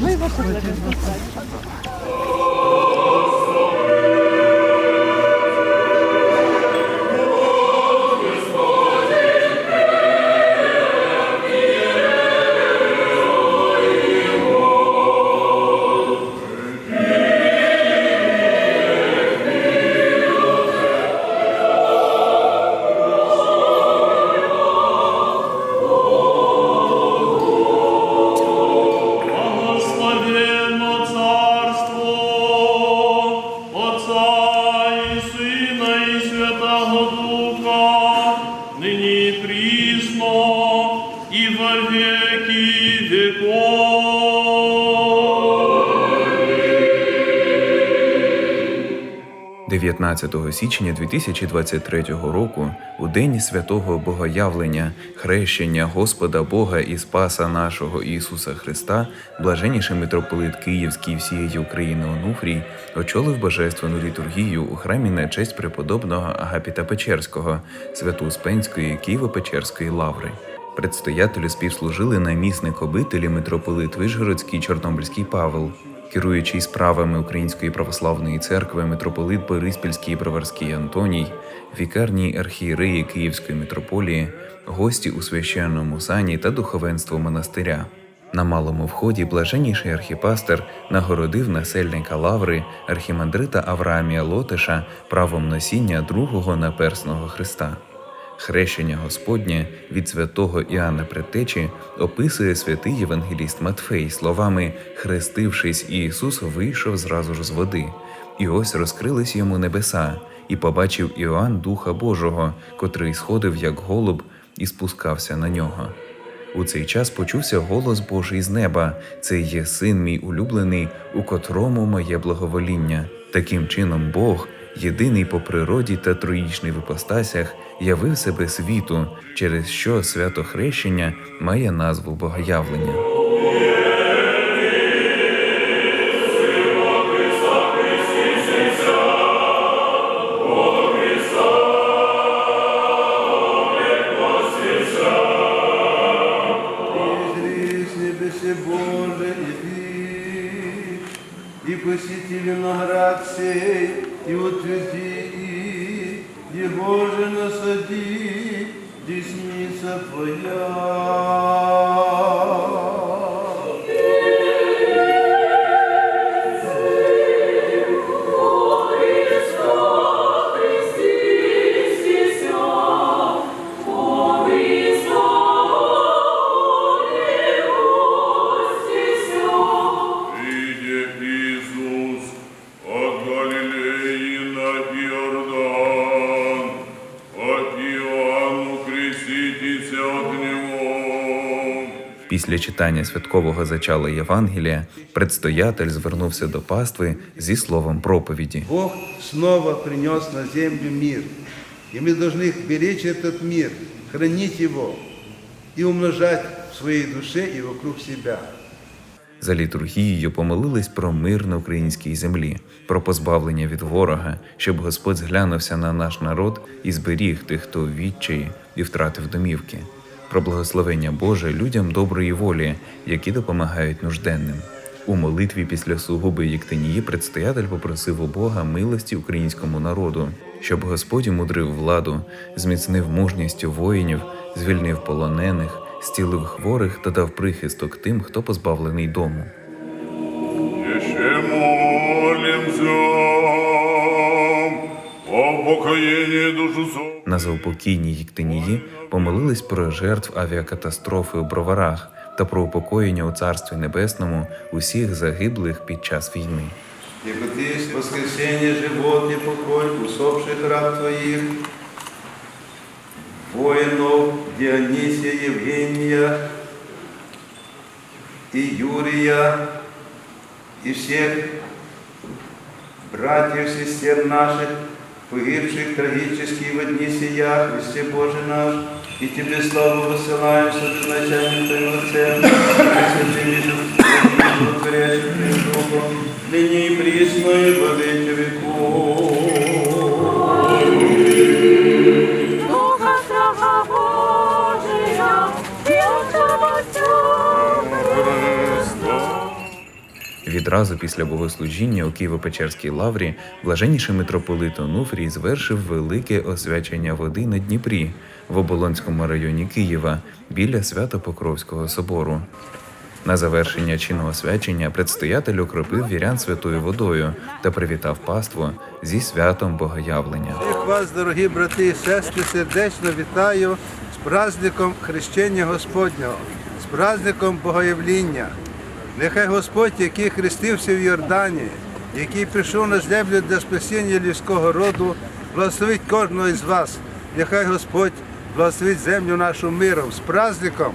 Мы его 19 січня 2023 року, у день святого Богоявлення, хрещення Господа Бога і Спаса нашого Ісуса Христа, блаженніший митрополит Київський всієї України Онуфрій очолив божественну літургію у храмі на честь преподобного Агапіта Печерського, Свято-Успенської Києво-Печерської лаври. Предстоятелю співслужили намісник обителі митрополит Вишгородський Чорнобильський Павел, керуючий справами Української православної церкви митрополит Бориспільський і Броварський Антоній, вікарні архієреї Київської митрополії, гості у священному сані та духовенство монастиря. На малому вході блаженніший архіпастер нагородив насельника лаври архімандрита Авраамія Лотиша правом носіння другого наперсного Христа. Хрещення Господнє від святого Іоанна Предтечі описує святий євангеліст Матфей словами Хрестившись, Ісус вийшов зразу ж з води, і ось розкрились йому небеса, і побачив Іоанн Духа Божого, котрий сходив як голуб і спускався на нього. У цей час почувся голос Божий з неба: це є син мій улюблений, у котрому моє благовоління. Таким чином, Бог, єдиний по природі та троїчний в іпостасях, явив себе світу, через що свято хрещення має назву Богоявлення. Боже, и посети виноград сей, и утверди, его же насади, десница Твоя. Після читання святкового зачала Євангелія предстоятель звернувся до пастви зі словом проповіді. Бог снова принес на землю мир, и мы должны беречь этот мир, хранить его и умножать в своей душе и вокруг себя. За літургією помолились про мир на українській землі, про позбавлення від ворога, щоб Господь зглянувся на наш народ і зберіг тих, хто в відчаї і втратив домівки, про благословення Боже людям доброї волі, які допомагають нужденним. У молитві після сугуби Єктинії предстоятель попросив у Бога милості українському народу, щоб Господь мудрив владу, зміцнив мужністю воїнів, звільнив полонених, зцілив хворих та дав прихисток тим, хто позбавлений дому. На заупокійній Єктинії помолились про жертв авіакатастрофи у Броварах та про упокоєння у Царстві Небесному усіх загиблих під час війни. Ибо Ты есть воскресение, живот и покой усопших раб Твоих, воинов Дионисия, Евгения и Юрия, и всех братьев, сестер наших, погибших трагически в одни сия, Христе Боже наш, и Тебе славу высылаем с начальным Твоим Отцем, Пресвятым и Животворящим Духом, ныне и присно и во веки Одразу після богослужіння у Києво-Печерській лаврі блаженніший митрополит Онуфрій звершив велике освячення води на Дніпрі в Оболонському районі Києва біля Свято-Покровського собору. На завершення чинного освячення предстоятель окропив вірян святою водою та привітав паству зі святом Богоявлення. Всіх вас, дорогі брати і сестри, сердечно вітаю з праздником хрещення Господнього, з праздником Богоявління. Нехай Господь, який хрестився в Йордані, який прийшов на землю для спасіння людського роду, благословить кожного із вас. Нехай Господь благословить землю нашу миром з праздником.